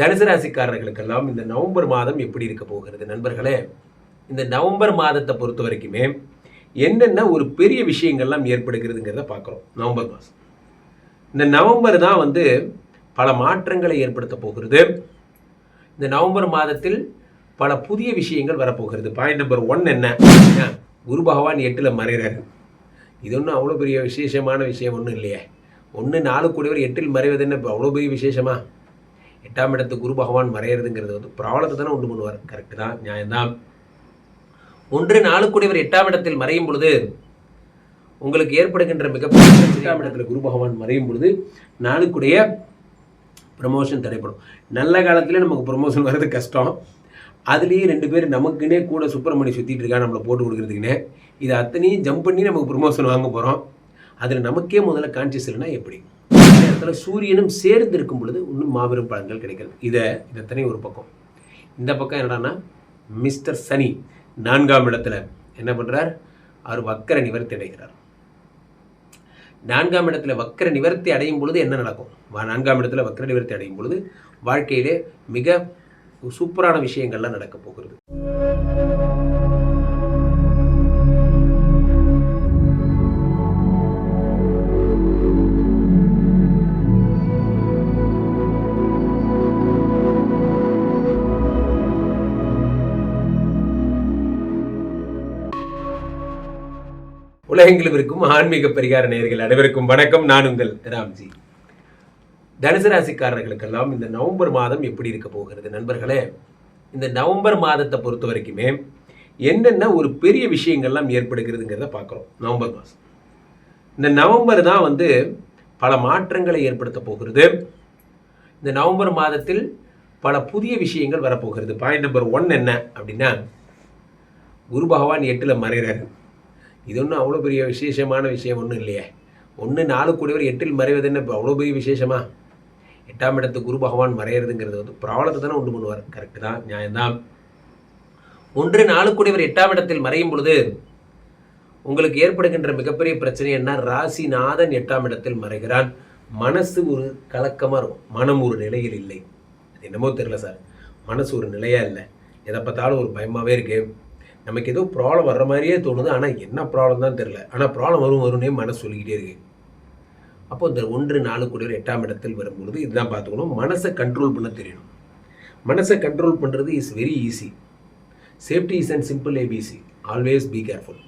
தனுசு ராசிக்காரர்களுக்கெல்லாம் இந்த நவம்பர் மாதம் எப்படி இருக்க போகிறது நண்பர்களே? இந்த நவம்பர் மாதத்தை பொறுத்த வரைக்குமே என்னென்ன ஒரு பெரிய விஷயங்கள்லாம் ஏற்படுகிறதுங்கிறத பார்க்குறோம். நவம்பர் மாதம். இந்த நவம்பர் தான் வந்து பல மாற்றங்களை ஏற்படுத்த போகிறது. இந்த நவம்பர் மாதத்தில் பல புதிய விஷயங்கள் வரப்போகிறது. பாயிண்ட் நம்பர் ஒன் என்ன? குரு பகவான் எட்டில் மறைகிறாரு இது ஒன்றும் அவ்வளோ பெரிய விசேஷமான விஷயம் ஒன்றும் இல்லையே. ஒன்று நாலு கூடியவர் எட்டில் மறைவது என்ன? அவ்வளோ பெரிய விசேஷமாக எட்டாம் இடத்து குரு பகவான் மறையிறதுங்கிறது வந்து பிராவலத்தை தானே உண்டு பண்ணுவார். கரெக்டு தான் நியாயம்தான் ஒன்று நாளுக்குடையவர் எட்டாம் இடத்தில் மறையும் பொழுது உங்களுக்கு ஏற்படுகின்ற மிகப்பெரிய எட்டாம் இடத்துல குரு பகவான் மறையும் பொழுது நாளுக்குடைய ப்ரமோஷன் தடைப்படும். நல்ல காலத்தில் நமக்கு ப்ரமோஷன் வர்றது கஷ்டம். அதுலேயே ரெண்டு பேர் நமக்குன்னே கூட சுப்பிரமணி சுற்றிட்டு இருக்கா நம்மளை போட்டு கொடுக்குறதுக்குன்னே. இது அத்தனையும் ஜம்ப் பண்ணி நமக்கு ப்ரமோஷன் வாங்க போகிறோம் அதில் நமக்கே முதல்ல கான்சியஸ் இல்லைன்னா எப்படி? இடத்துல சூரியனும் சேர்ந்து இருக்கும் பொழுது இன்னும் மாபெரும் பலன்கள் கிடைக்கிறது. இதை இதத்தனை ஒரு பக்கம். இந்த பக்கம் என்னடான்னா மிஸ்டர் சனி நான்காம் இடத்துல என்ன பண்ணுறார் அவர் வக்கர நிவர்த்தி அடைகிறார். நான்காம் இடத்துல வக்கர நிவர்த்தி அடையும் பொழுது என்ன நடக்கும்? நான்காம் இடத்துல வக்கர நிவர்த்தி அடையும் பொழுது வாழ்க்கையிலே மிக சூப்பரான விஷயங்கள்லாம் நடக்க போகிறது. உலகெங்கிலும் இருக்கும் ஆன்மீக பரிகார நேயர்கள் அனைவருக்கும் வணக்கம். நான் உங்கள் ராம்ஜி. தனுசு ராசிக்காரர்களுக்கெல்லாம் இந்த நவம்பர் மாதம் எப்படி இருக்க போகிறது நண்பர்களே? இந்த நவம்பர் மாதத்தை பொறுத்த வரைக்குமே என்னென்ன ஒரு பெரிய விஷயங்கள்லாம் ஏற்படுகிறதுங்கிறத பார்க்குறோம். நவம்பர் மாதம். இந்த நவம்பர் தான் வந்து பல மாற்றங்களை ஏற்படுத்த போகிறது. இந்த நவம்பர் மாதத்தில் பல புதிய விஷயங்கள் வரப்போகிறது. பாயிண்ட் நம்பர் ஒன் என்ன அப்படின்னா குரு பகவான் எட்டில் மறைகிறாரு. இது ஒன்றும் அவ்வளோ பெரிய விசேஷமான விஷயம் ஒன்றும் இல்லையே. ஒன்று நாலு கூடியவர் எட்டில் மறைவது என்ன இப்போ அவ்வளோ பெரிய விசேஷமா? எட்டாம் இடத்து குரு பகவான் மறையிறதுங்கிறது வந்து பிராவலத்தை தானே உண்டு பண்ணுவார். கரெக்டு தான் நியாயம்தான் ஒன்று நாலு கூடியவர் எட்டாம் இடத்தில் மறையும் பொழுது உங்களுக்கு ஏற்படுகின்ற மிகப்பெரிய பிரச்சனை என்ன? ராசிநாதன் எட்டாம் இடத்தில் மறைகிறான். மனசு ஒரு கலக்கமாக இருக்கும். மனம் ஒரு நிலையில் இல்லை. அது என்னமோ தெரியல சார். மனசு ஒரு நிலையாக இல்லை. எதை பார்த்தாலும் ஒரு பயமாகவே இருக்குது நமக்கு ஏதோ ப்ராப்ளம் வர்ற மாதிரியே தோணுது. ஆனால் என்ன ப்ராப்ளம் தான் தெரில ஆனால் ப்ராப்ளம் வரும் வரும்னே மனசு சொல்லிக்கிட்டே இருக்கு. அப்போ இந்த ஒன்று நாலு கூடியவர் எட்டாம் இடத்தில் வரும்பொழுது இதுதான் பார்த்துக்கணும். மனசை கண்ட்ரோல் பண்ண தெரியணும். மனசை கண்ட்ரோல் பண்ணுறது is very easy safety is and simple ABC always be careful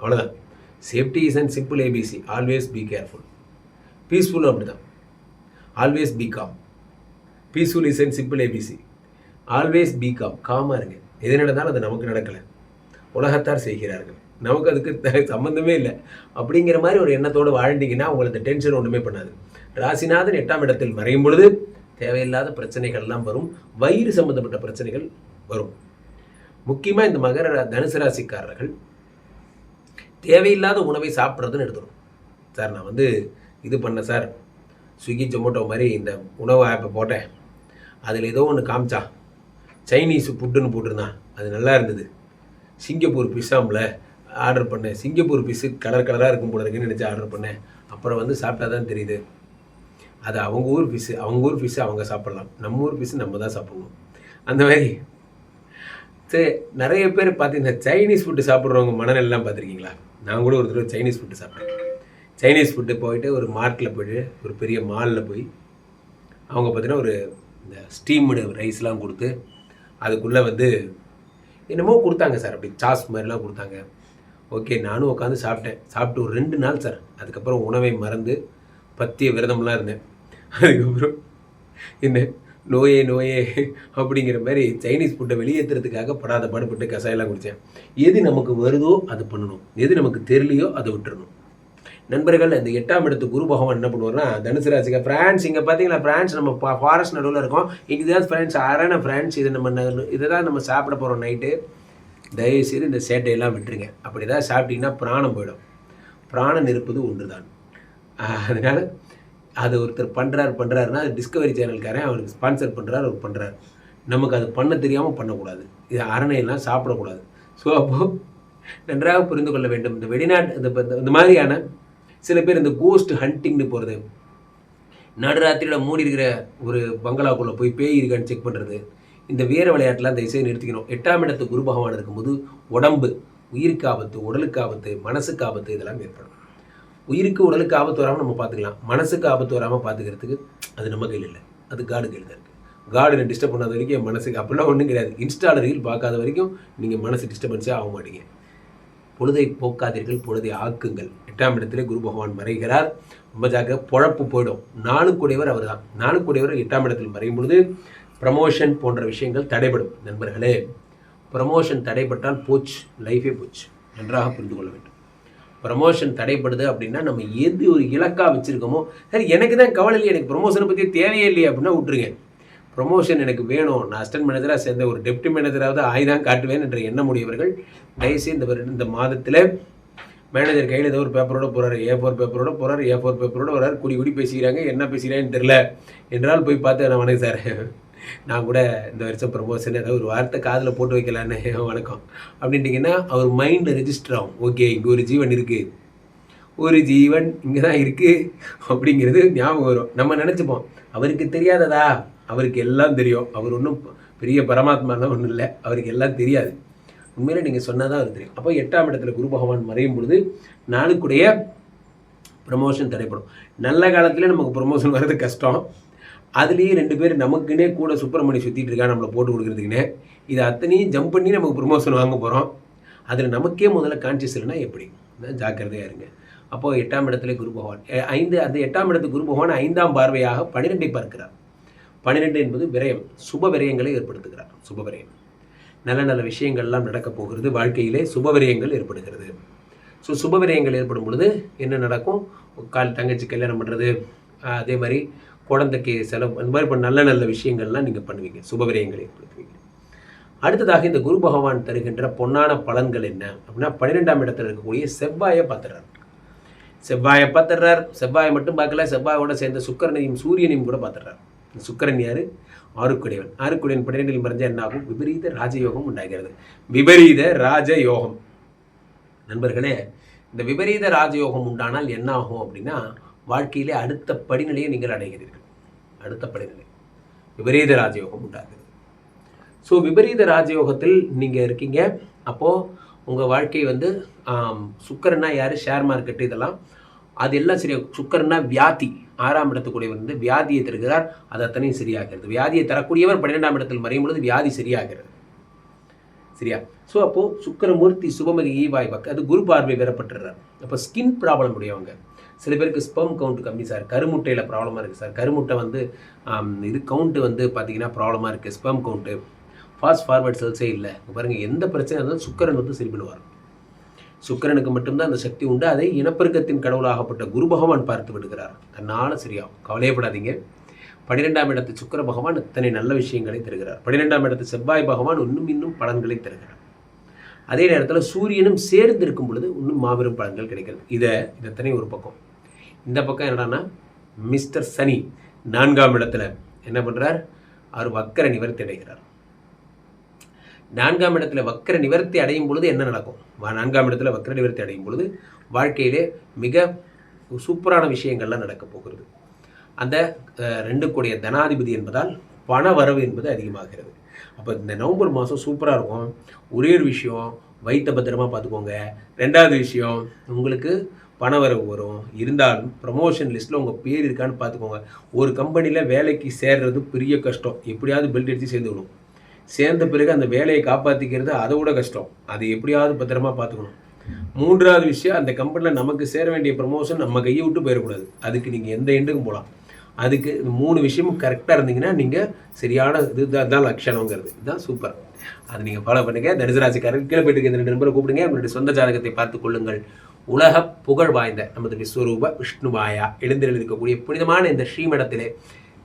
அவ்வளோதான் safety is and simple ABC always be careful பீஸ்ஃபுல்லும் அப்படி தான் always be calm peaceful is and simple ABC always be calm காமாக இருங்க. எது நடந்தாலும் அது நமக்கு நடக்கலை. உலகத்தார் செய்கிறார்கள். நமக்கு அதுக்கு சம்மந்தமே இல்லை. அப்படிங்கிற மாதிரி ஒரு எண்ணத்தோடு வாழ்ந்தீங்கன்னா உங்களுக்கு டென்ஷன் ஒன்றுமே பண்ணாது. ராசிநாதன் எட்டாம் இடத்தில் மறையும் பொழுது தேவையில்லாத பிரச்சனைகள்லாம் வரும். வயிறு சம்பந்தப்பட்ட பிரச்சனைகள் வரும். முக்கியமாக இந்த மகர தனுசு ராசிக்காரர்கள் தேவையில்லாத உணவை சாப்பிட்றதுன்னு எடுத்துடும் சார் நான் வந்து இது பண்ணேன் சார். ஸ்விக்கி ஜொமேட்டோ மாதிரி இந்த உணவு ஆப்பை போட்டேன். அதில் ஏதோ ஒன்று காமிச்சா சைனீஸ் ஃபுட்டுன்னு போட்டிருந்தான். அது நல்லா இருந்தது. சிங்கப்பூர் பிஸாமில் ஆர்டர் பண்ணேன். சிங்கப்பூர் பிஸு கலர் கலராக இருக்கும் போல இருக்குன்னு நினச்சி ஆர்டர் பண்ணேன். அப்புறம் வந்து சாப்பிட்டா தான் தெரியுது. அது அவங்க ஊர் ஃபிஷ்ஷு அவங்க ஊர் ஃபிஷ்ஷு அவங்க சாப்பிட்லாம். நம்ம ஊர் ஃபிஷ்ஷு நம்ம தான் சாப்பிட்ணும். அந்த மாதிரி. சரி நிறைய பேர் பார்த்தீங்கன்னா சைனீஸ் ஃபுட்டு சாப்பிட்றவங்க மனநிலாம் பார்த்துருக்கீங்களா? நான் கூட ஒரு தடவை சைனீஸ் ஃபுட்டு சாப்பிட்டேன். சைனீஸ் ஃபுட்டு போயிட்டு ஒரு மார்க்கில் போயிட்டு ஒரு பெரிய மாலில் போய் அவங்க பார்த்தீங்கன்னா ஒரு இந்த ஸ்டீம்டு ரைஸ்லாம் கொடுத்து அதுக்குள்ளே வந்து என்னமோ கொடுத்தாங்க சார். அப்படி சாஸ் மாதிரிலாம் கொடுத்தாங்க. ஓகே நானும் உட்காந்து சாப்பிட்டேன். சாப்பிட்டு ஒரு ரெண்டு நாள் சார். அதுக்கப்புறம் உணவை மறந்து பத்திய விரதம்லாம் இருந்தேன். அதுக்கப்புறம் என்ன நோயே நோயே அப்படிங்கிற மாதிரி சைனீஸ் ஃபுட்டை வெளியேற்றுறதுக்காக படாத பாடுபட்டு கசாயெல்லாம் குடித்தேன். எது நமக்கு வருதோ அது பண்ணணும். எது நமக்கு தெரியலையோ அதை விட்டுறணும். நண்பர்கள் இந்த எட்டாம் இடத்து குரு பகவான் என்ன பண்ணுவார்னா தனுசு ராசிக்கு பிரான்ஸ் இங்கே பார்த்தீங்களா பிரான்ஸ் நம்ம ஃபாரஸ்ட் நடுவில் இருக்கோம். இதுதான் ஃப்ரெண்ட்ஸ் அரண ஃப்ரெண்ட்ஸ் இது நம்ம இதை தான் நம்ம சாப்பிட போகிறோம் நைட்டு தயவுசெய்து இந்த சேட்டையெல்லாம் விட்டுருங்க. அப்படி தான் சாப்பிட்டீங்கன்னா பிராணம் போயிடும். பிராணம் இருப்பது ஒன்று தான் அதனால் அது ஒருத்தர் பண்ணுறாரு பண்ணுறாருன்னா அது டிஸ்கவரி சேனல்காரன் அவருக்கு ஸ்பான்சர் பண்ணுறாரு அவர் பண்ணுறாரு நமக்கு அது பண்ண தெரியாமல் பண்ணக்கூடாது. இது அரணையெல்லாம் சாப்பிடக்கூடாது. ஸோ அப்போது நன்றாக புரிந்து கொள்ள வேண்டும். இந்த வெளிநாட்டு இந்த- இந்த மாதிரியான சில பேர் இந்த கோஸ்ட் ஹண்டிங்னு போகிறது நடுராத்திரியில் மூடி இருக்கிற ஒரு பங்களாக்குள்ளே போய் பேய் இருக்கான்னு செக் பண்ணுறது இந்த வீர இந்த தயவுசெய்து நிறுத்திக்கணும். எட்டாம் இடத்து குரு பகவான் இருக்கும்போது உடம்பு உயிருக்கு ஆபத்து உடலுக்கு ஆபத்து மனசுக்கு ஆபத்து இதெல்லாம் ஏற்படும். உயிருக்கு உடலுக்கு ஆபத்து வராமல் நம்ம பார்த்துக்கலாம். மனசுக்கு ஆபத்து வராமல் பார்த்துக்கிறதுக்கு அது நம்ம கையில் இல்லை. அது காடு கையில் தான் இருக்குது காடு டிஸ்டர்ப் பண்ணாத வரைக்கும் என் மனசுக்கு அப்படிலாம் ஒன்றும் கிடையாது. இன்ஸ்டால ரீல் பார்க்காத வரைக்கும் நீங்கள் மனசு டிஸ்டர்பன்ஸே ஆக மாட்டீங்க. பொழுதை போக்காதீர்கள் பொழுதை ஆக்குங்கள். எட்டாம் இடத்திலே குரு பகவான் மறைகிறார். ரொம்ப ஜாக்கிர பொழப்பு போயிடும். நாளுக்குடையவர் அவர் தான் நாளுக்குடையவர் எட்டாம் இடத்தில் மறையும் பொழுது ப்ரமோஷன் போன்ற விஷயங்கள் தடைபடும். நண்பர்களே ப்ரமோஷன் தடைப்பட்டால் போச்சு லைஃபே போச்சு. நன்றாக புரிந்து கொள்ள வேண்டும். ப்ரமோஷன் தடைப்படுது அப்படின்னா நம்ம எது ஒரு இலக்காக வச்சுருக்கோமோ சரி எனக்கு தான் கவலை இல்லையே எனக்கு ப்ரொமோஷனை பற்றி தேவையே இல்லையே அப்படின்னா விட்டுருங்க. ப்ரொமோஷன் எனக்கு வேணும். நான் அசிஸ்டன்ட் மேனேஜராக சேர்ந்த ஒரு டெப்டி மேனேஜராவது ஆயுதான் காட்டுவேன் என்ற எண்ணம் உடையவர்கள் தயவுசெய்து இந்த வருடம் இந்த மாதத்தில் மேனேஜர் கையில் ஏதோ ஒரு பேப்பரோட போகிறாரு ஏ ஃபோர் பேப்பரோட போகிறாரு ஏ ஃபோர் பேப்பரோட வராரு குடி குடி பேசிக்கிறாங்க. என்ன பேசுகிறான்னு தெரில என்றால் போய் பார்த்து நான் வணக்கம் சார் நான் கூட இந்த வருஷம் ப்ரமோஷன் ஏதாவது ஒரு வார்த்தை காதில் போட்டு வைக்கலான்னு வணக்கம். அப்படின்ட்டிங்கன்னா அவர் மைண்டில் ரெஜிஸ்டர் ஆகும். ஓகே இங்கே ஒரு ஜீவன் இருக்குது ஒரு ஜீவன் இங்கே தான் இருக்குது அப்படிங்கிறது ஞாபகம் வரும். நம்ம நினச்சிப்போம். அவருக்கு தெரியாததா? அவருக்கு எல்லாம் தெரியும். அவர் ஒன்றும் பெரிய பரமாத்மாலாம் ஒன்றும் இல்லை. அவருக்கு எல்லாம் தெரியாது. உண்மையில நீங்கள் சொன்னால் தான் அவர் தெரியும். அப்போ எட்டாம் இடத்துல குரு பகவான் மறையும் பொழுது நாளுக்குடைய ப்ரமோஷன் தடைப்படும் நல்ல காலத்தில் நமக்கு ப்ரமோஷன் வர்றது கஷ்டம். அதுலேயே ரெண்டு பேர் நமக்குன்னே கூட சுப்பிரமணி சுற்றிட்டு இருக்கா நம்மளை போட்டு கொடுக்குறதுக்குன்னே. இதை அத்தனையும் ஜம்ப் பண்ணி நமக்கு ப்ரமோஷன் வாங்க போகிறோம் அதில் நமக்கே முதல்ல கான்சியஸ் இல்லைன்னா எப்படி? ஜாக்கிரதையாக இருங்க. அப்போது எட்டாம் இடத்துல குரு பகவான் ஐந்து அந்த எட்டாம் இடத்து குரு பகவான் ஐந்தாம் பார்வையாக பன்னிரெண்டை பார்க்கிறார். பன்னிரெண்டு என்பது விரயம் சுப விரயங்களை ஏற்படுத்துகிறார் சுப விரயம். நல்ல நல்ல விஷயங்கள்லாம் நடக்கப் போகிறது வாழ்க்கையிலே சுப விரயங்கள் ஏற்படுகிறது. ஸோ சுப விரயங்கள் ஏற்படும் பொழுது என்ன நடக்கும்? கால் தங்கச்சி கல்யாணம் பண்ணுறது அதே மாதிரி குழந்தைக்கு செலவு அந்த மாதிரி இப்போ நல்ல நல்ல விஷயங்கள்லாம் நீங்கள் பண்ணுவீங்க சுப விரயங்களை ஏற்படுத்துவீங்க. அடுத்ததாக இந்த குரு பகவான் தருகின்ற பொன்னான பலன்கள் என்ன? அப்படின்னா பன்னிரெண்டாம் இடத்துல இருக்கக்கூடிய செவ்வாயை பார்த்துறார் செவ்வாயை பார்த்துடுறார் செவ்வாயை மட்டும் பார்க்கல செவ்வாயோட சேர்ந்த சுக்கரனையும் சூரியனையும் கூட பார்த்துடுறார். இந்த யார் யாரு? ஆறுக்குடையவன். ஆறுக்குடையவன் பன்னிரெண்டில் மறைஞ்சால் என்ன ஆகும் விபரீத ராஜயோகம் உண்டாகிறது. விபரீத ராஜயோகம். நண்பர்களே இந்த விபரீத ராஜயோகம் உண்டானால் என்ன ஆகும் அப்படின்னா வாழ்க்கையிலே அடுத்த படிநிலையை நீங்கள் அடைகிறீர்கள். அடுத்த படிநிலை. விபரீத ராஜயோகம் உண்டாகிறது. ஸோ விபரீத ராஜயோகத்தில் நீங்கள் இருக்கீங்க. அப்போது உங்கள் வாழ்க்கை வந்து சுக்கரன்னா யார்? ஷேர் மார்க்கெட்டு இதெல்லாம் அது எல்லாம் சரியாக சுக்கர்னா வியாதி. ஆறாம் இடத்துக்குள்ளே வந்து வியாதியை தருகிறார். அது அத்தனையும் சரியாகிறது. வியாதியை தரக்கூடியவர் பன்னிரெண்டாம் இடத்தில் மறையும் பொழுது வியாதி சரியாகிறது. சரியா? ஸோ அப்போது சுக்கரமூர்த்தி சுபமதி ஈவாய் பக்க அது குரு பார்வை பெறப்பட்டுறார். அப்போ ஸ்கின் ப்ராப்ளம் உடையவங்க. சில பேருக்கு ஸ்பெம் கவுண்ட் கம்மி சார். கருமுட்டையில் ப்ராப்ளமாக இருக்குது சார். கருமுட்டை வந்து இது கவுண்ட்டு வந்து பார்த்தீங்கன்னா ப்ராப்ளமாக இருக்குது ஸ்பெம் கவுண்ட்டு ஃபாஸ்ட் ஃபார்வர்ட் செல்ஸே இல்லை. பாருங்கள் எந்த பிரச்சனை இருந்தாலும் சுக்கரன் வந்து சரி பண்ணுவார். சுக்கிரனுக்கு மட்டும்தான் அந்த சக்தி உண்டு. அதை இனப்பெருக்கத்தின் கடவுளாகப்பட்ட குரு பகவான் பார்த்து விடுகிறார். தன்னால் சரியாகும் கவலையப்படாதீங்க பன்னிரெண்டாம் இடத்து சுக்கிர பகவான் இத்தனை நல்ல விஷயங்களை தருகிறார். பன்னிரெண்டாம் இடத்து செவ்வாய் பகவான் இன்னும் இன்னும் பலன்களை தருகிறார். அதே நேரத்தில் சூரியனும் சேர்ந்து இருக்கும் பொழுது இன்னும் மாபெரும் பலன்கள் கிடைக்கிறது. இதை இதத்தனை ஒரு பக்கம். இந்த பக்கம் என்னடான்னா மிஸ்டர் சனி நான்காம் இடத்துல என்ன பண்ணுறார் அவர் வக்கர நிவர்த்தி அடைகிறார் நான்காம் இடத்துல வக்கர நிவர்த்தி அடையும் பொழுது என்ன நடக்கும்? நான்காம் இடத்துல வக்கர நிவர்த்தி அடையும் பொழுது வாழ்க்கையிலே மிக சூப்பரான விஷயங்கள்லாம் நடக்க போகிறது. அந்த ரெண்டு கூடிய தனாதிபதி என்பதால் பண வரவு என்பது அதிகமாகிறது. அப்போ இந்த நவம்பர் மாதம் சூப்பராக இருக்கும். ஒரே ஒரு விஷயம் வைத்த பத்திரமா பார்த்துக்கோங்க. ரெண்டாவது விஷயம் உங்களுக்கு பண வரவு வரும். இருந்தாலும் ப்ரமோஷன் லிஸ்ட்டில் உங்கள் பேர் இருக்கான்னு பார்த்துக்கோங்க. ஒரு கம்பெனியில் வேலைக்கு சேர்றது பெரிய கஷ்டம். எப்படியாவது பெல்ட் அடித்து சேர்ந்துக்கணும் சேர்ந்த பிறகு அந்த வேலையை காப்பாற்றிக்கிறது அதை விட கஷ்டம். அது எப்படியாவது பத்திரமா பார்த்துக்கணும். மூன்றாவது விஷயம் அந்த கம்பெனியில் நமக்கு சேர வேண்டிய ப்ரமோஷன் நம்ம கையை விட்டு போயிடக்கூடாது. அதுக்கு நீங்கள் எந்த எண்டுக்கும் போகலாம். அதுக்கு இந்த மூணு விஷயமும் கரெக்டாக இருந்தீங்கன்னா நீங்கள் சரியான இது தான் தான் லட்சணங்கிறது இதுதான் சூப்பர் அது நீங்கள் ஃபாலோ பண்ணுங்கள் தனுசு ராசிக்காரர்கள் கீழே போயிட்டு இருக்க இந்த ரெண்டு நம்பரை கூப்பிடுங்க. உங்களுடைய சொந்த ஜாதகத்தை பார்த்துக் கொள்ளுங்கள். உலக புகழ் வாய்ந்த நமது விஸ்வரூப விஷ்ணுவாயா. எழுந்தில் இருக்கக்கூடிய புனிதமான இந்த ஸ்ரீமடத்திலே